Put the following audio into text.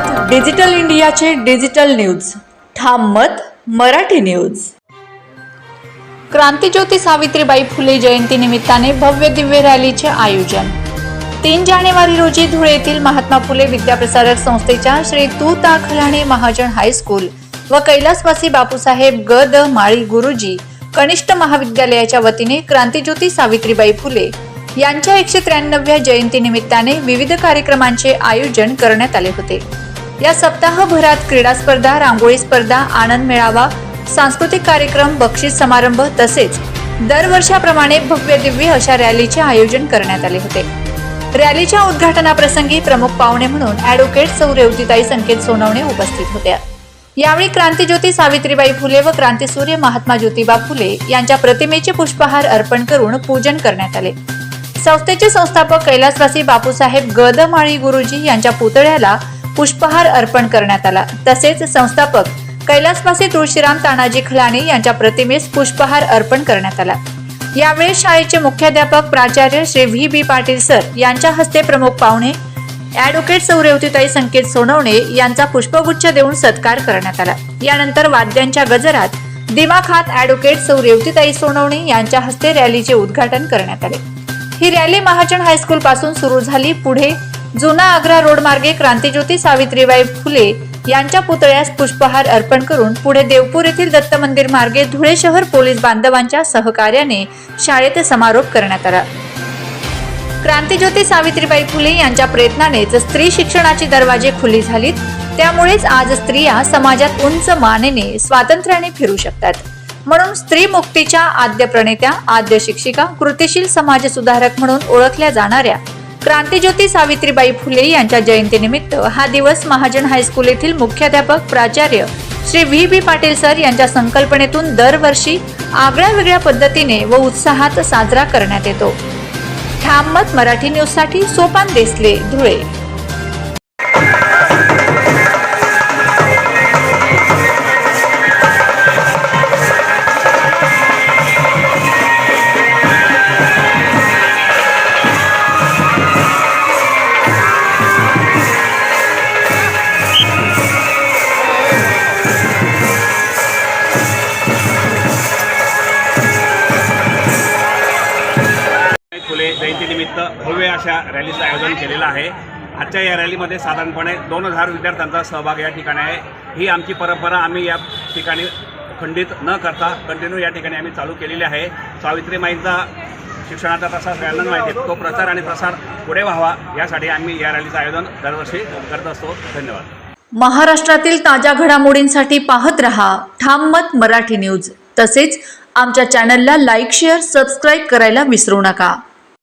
मत डिजिटल इंडियाचे digital news. ठाम मत मराठी न्यूज. क्रांतीज्योती सावित्रीबाई फुले जयंती निमित्ताने भव्य दिव्य रॅलीचे आयोजन. तीन जानेवारी रोजी धुळे येथील महात्मा फुले विद्याप्रसारक संस्थेच्या श्री तू ताखलाणे महाजन हायस्कूल व कैलासवासी बापूसाहेब ग द माळी गुरुजी कनिष्ठ महाविद्यालयाच्या वतीने क्रांतीज्योती सावित्रीबाई फुले यांच्या एकशे त्र्याण्णव्या जयंती निमित्ताने विविध कार्यक्रमांचे आयोजन करण्यात आले होते. या सप्ताहभरात क्रीडा स्पर्धा रांगोळी स्पर्धा आनंद मेळावा सांस्कृतिक कार्यक्रम बक्षीस समारंभ तसेच दरवर्षाप्रमाणे भव्य दिव्य अशा रॅलीचे आयोजन करण्यात आले होते. रॅलीच्या उद्घाटनाप्रसंगी प्रमुख पाहुणे म्हणून ॲडव्होकेट सौ रेवतीताई संकेत सोनवणे उपस्थित होत्या. यावेळी क्रांतीज्योती सावित्रीबाई फुले व क्रांतीसूर्य महात्मा ज्योतिबा फुले यांच्या प्रतिमेचे पुष्पहार अर्पण करून पूजन करण्यात आले. संस्थेचे संस्थापक कैलासवासी बापूसाहेब गदमाळी गुरुजी यांच्या पुतळ्याला पुष्पहार अर्पण करण्यात आला. तसेच संस्थापक कैलासवासी तुळशीराम तानाजी खलाणे यांच्या प्रतिमेस पुष्पहार अर्पण करण्यात आला. यावेळी शाळेचे मुख्याध्यापक प्राचार्य Shri V B Patil sir यांच्या हस्ते प्रमुख पाहुणे ॲडव्होकेट सौरेवतीताई संकेत सोनवणे यांचा पुष्पगुच्छ देऊन सत्कार करण्यात आला. यानंतर वाद्यांच्या गजरात दिमाखात ॲडव्होकेट सौरेवतीताई सोनवणे यांच्या हस्ते रॅलीचे उद्घाटन करण्यात आले. ही रॅली महाजन हायस्कूल पासून सुरू झाली. पुढे जुना आग्रा रोड मार्गे क्रांतीज्योती सावित्रीबाई फुले यांच्या पुतळ्यास पुष्पहार अर्पण करून पुढे देवपूर येथील दत्त मंदिर मार्गे धुळे शहर पोलीस बांधवांच्या सहकार्याने शाळेत समारोप करण्यात आला. क्रांतीज्योती सावित्रीबाई फुले यांच्या प्रयत्नानेच स्त्री शिक्षणाची दरवाजे खुली झालीत त्यामुळेच आज स्त्रिया समाजात उंच मानेने स्वातंत्र्याने फिरू शकतात. म्हणून स्त्री मुक्तीच्या आद्य प्रणेत्या आद्य शिक्षिका कृतिशील समाज सुधारक म्हणून ओळखल्या जाणाऱ्या क्रांतीज्योती सावित्रीबाई फुले यांच्या जयंतीनिमित्त हा दिवस महाजन हायस्कूल येथील मुख्याध्यापक प्राचार्य Shri V B Patil sir यांच्या संकल्पनेतून दरवर्षी आगळ्या वेगळ्या पद्धतीने व उत्साहात साजरा करण्यात येतो. ठाम मराठी न्यूजसाठी सोपान देसले धुळे. फुले भव्य अशा रॅलीचं आयोजन केलेलं आहे. आजच्या या रॅलीमध्ये साधारणपणे दोन हजार विद्यार्थ्यांचा सहभाग या ठिकाणी आहे. ही आमची परंपरा आम्ही या ठिकाणी खंडित न करता कंटिन्यू या ठिकाणी आम्ही चालू केलेली आहे. सावित्रीमाईंचा शिक्षणाचा तसा सगळ्यांना माहिती आहे तो प्रचार आणि प्रसार पुढे व्हावा यासाठी आम्ही या रॅलीचं आयोजन दरवर्षी करत असतो. धन्यवाद. महाराष्ट्रातील ताज्या घडामोडींसाठी पाहत रहा ठाम मत मराठी न्यूज. तसेच आमच्या चॅनलला लाईक शेअर सबस्क्राईब करायला विसरू नका.